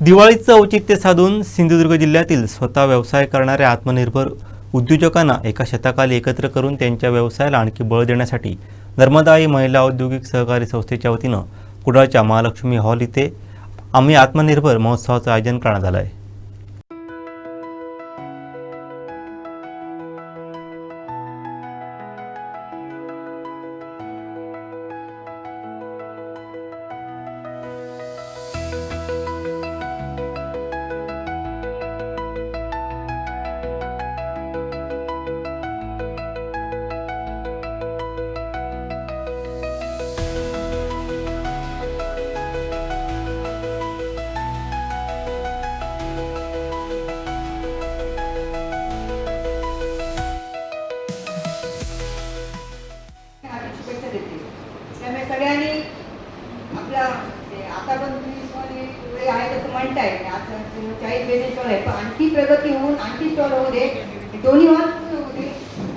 दिवाळीचं औचित्य साधून सिंधुदुर्ग जिल्ह्यातील स्वतः व्यवसाय करणाऱ्या आत्मनिर्भर उद्योजकांना एका शतकाली एकत्र करून त्यांच्या व्यवसायाला आणखी बळ देण्यासाठी नर्मदाई महिला औद्योगिक सहकारी संस्थेच्या वतीनं कुडाळच्या महालक्ष्मी हॉल इथे आम्ही आत्मनिर्भर महोत्सवाचं आयोजन करण्यात आलं आहे. आहेत आहे चाळीस बेने स्टॉल आहे पण आणखी प्रगती होऊन आणखी स्टॉल होऊ दे. दोन्ही वाद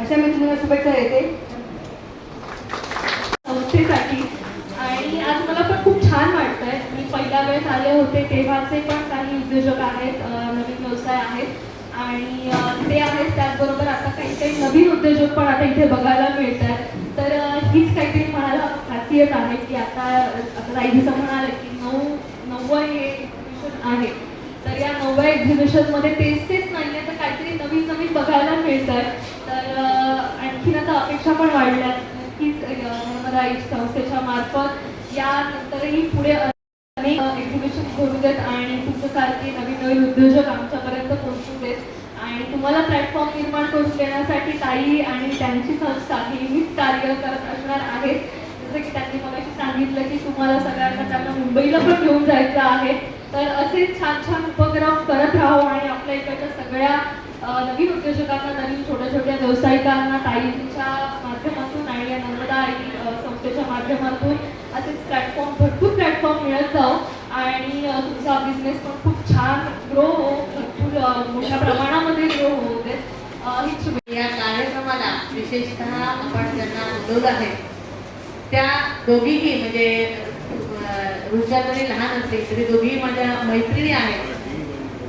अशा मी तुम्हाला शुभेच्छा देते. संस्थेसाठी. आणि आज मला पण खूप छान वाटतंय. मी पहिल्या वेळेस आले होते तेव्हाचे पण काही उद्योजक आहेत नवीन व्यवसाय आहेत. आणि ते आहेत त्याचबरोबर आता काही काही नवीन उद्योजक पण आता इथे बघायला मिळत आहेत तर हीच काहीतरी मला खासियत आहे की आता आता राईजीचं म्हणाले की नऊ नव्वद हे आहे. तर या नवव्या एक्झिबिशनमध्ये तेच तेच नाही तर काहीतरी नवीन नवीन बघायला मिळतं तर आणखीन आता अपेक्षा पण वाढल्यात नक्कीच अ, संस्थेच्या मार्फत यानंतरही पुढे अनेक एक्झिबिशन घडू देत आणि तुमच्यासारखे नवीन नवीन उद्योजक आमच्यापर्यंत पोहोचू देत. आणि तुम्हाला प्लॅटफॉर्म निर्माण करून देण्यासाठी ताई आणि त्यांची संस्था नेहमीच कार्य करत असणार आहेत. जसं की त्यांनी मला सांगितलं की तुम्हाला सगळ्यांना त्यांना मुंबईला पण घेऊन जायचं आहे. तर असे छान छान उपक्रम करत राहो आणि आपल्या इकडच्या सगळ्या नवीन उद्योजकांना नवीन छोट्या छोट्या व्यावसायिकांना ताईंच्या माध्यमातून आणि या नर्मदा आई संस्थेच्या माध्यमातून असेच प्लॅटफॉर्म भरपूर प्लॅटफॉर्म मिळत जाऊ आणि तुमचा बिझनेस पण खूप छान ग्रो हो भरपूर मोठ्या प्रमाणामध्ये ग्रो होऊ दे. हीच या कार्यक्रमाला विशेषतः आपण ज्यांना उद्योग आहे त्या दोघीही म्हणजे अं, जरी लहान असते तरी दोघी माझ्या मैत्रिणी आहेत.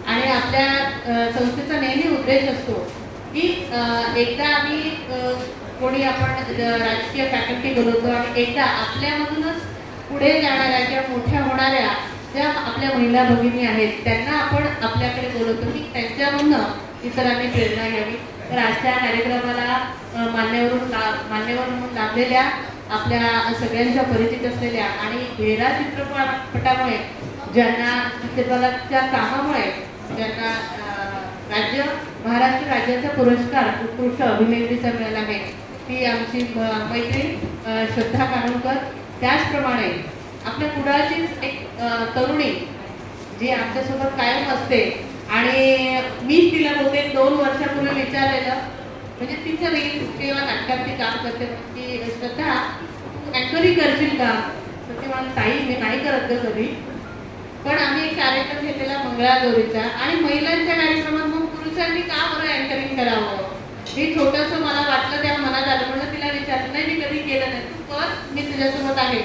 आणि आपल्या संस्थेचा नेहमी उद्देश असतो की एकदा आम्ही कोणी आपण राजकीय फॅकल्टी बोलवतो आणि एकदा आपल्यामधूनच पुढे जाणाऱ्या किंवा मोठ्या होणाऱ्या ज्या आपल्या महिला भगिनी आहेत त्यांना आपण आपल्याकडे बोलवतो की त्यांच्यामधनं इतरांनी प्रेरणा घ्यावी. तर आजच्या कार्यक्रमाला मान्यवरून ला मान्यवर म्हणून लाभलेल्या आपल्या सगळ्यांच्या परिचित असलेल्या आणि वेरा चित्रपटामुळे ज्यांना चित्रपटाच्या कामामुळे ज्यांना राज्य महाराष्ट्र राज्याचा पुरस्कार उत्कृष्ट अभिनेत्रीचा मिळाला आहे. ती आमची मैत्रीण श्रद्धा कानोलकर त्याचप्रमाणे आपल्या कुडाळचीच एक तरुणी जी आमच्यासोबत कायम असते. आणि मीच तिला बहुतेक दोन वर्षापूर्वी विचारलेलं म्हणजे तिचं रील्स किंवा नाटकात ती काम करते ती श्रद्धा ॲक्च्युअली करशील का? तर ते मला ताई मी नाही करत ग कधी. पण आम्ही एक कार्यक्रम घेतलेला मंगळागौरीचा आणि महिलांच्या कार्यक्रमात मग पुरुषांनी का बरं अँकरिंग करावं? हे छोटंसं मला वाटलं त्या मनात आलं. म्हणून तिला विचारलं नाही मी कधी केलं नाही. तू कर मी तुझ्यासोबत आहे.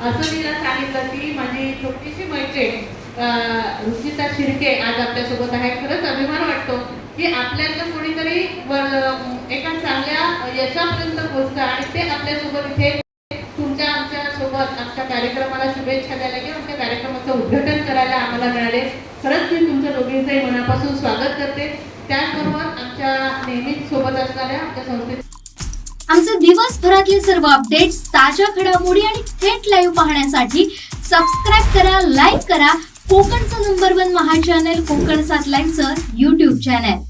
असं तिला सांगितलं. की माझी छोटीशी मैत्रीण अं, रुचिता शिर्के आज आपल्यासोबत आहे. खरंच अभिमान वाटतो. की आपल्यातलं कोणीतरी एका चांगल्या यशापर्यंत पोहोचतं आणि ते आपल्यासोबत इथे तुमच्या आमच्यासोबत आमच्या कार्यक्रमाला शुभेच्छा द्यायला किंवा आमच्या कार्यक्रमाचं उद्घाटन करायला आम्हाला मिळाले. खरंच मी तुमच्या दोघींचंही मनापासून स्वागत करते. त्याचबरोबर आमच्या नेहमीच सोबत असणाऱ्या आमच्या संस्थेत आमचे दिवसभरातले सर्व अपडेट्स ताज्या घडामोडी आणि थेट लाईव्ह पाहण्यासाठी सबस्क्राईब करा लाईक करा. कोकणचं नंबर वन महा चॅनल कोकण सात लाईव्हचं युट्यूब चॅनल